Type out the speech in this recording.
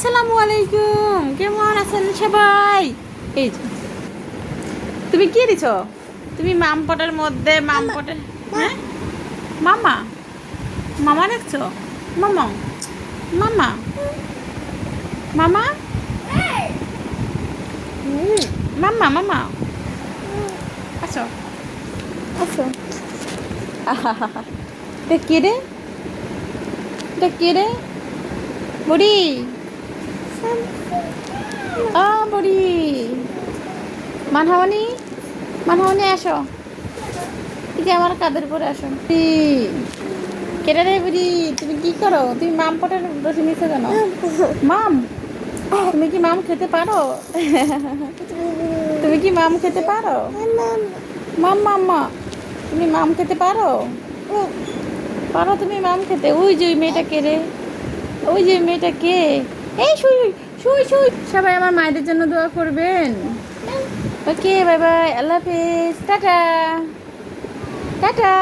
আসসালামু আলাইকুম। কেমন আছেন সবাই? এই তুমি কি দিছ? তুমি মামপটের মধ্যে মামপটের হ্যাঁ? মামা। মামা দেখছ? মামা। মামা। মামা? হুম, মামা মামা। আছো? আছো। আহা দেখ কে রে? এটা কে রে? বুড়ি আ, বুড়ি। মানহামনি মানহামনি আসো। ঠিক আমার কাদের পরে আসো। কেটে রে বুড়ি, তুমি কি করো? তুমি মাম পটের বসে নিচে কেন? মাম? তুমি কি মাম খেতে পারো? তুমি কি মাম খেতে পারো? মাম মাম্মা তুমি মাম খেতে পারো? পারো তুমি মাম খেতে। ওই যে ওই মেয়েটা কে রে? ওই যে মেয়েটা কে? এই শুই শুই শুই সবাই আমার মায়েদের জন্য দোয়া করবেন। ওকে বাই বাই আল্লাহ হাফেজ। টাটা। টাটা।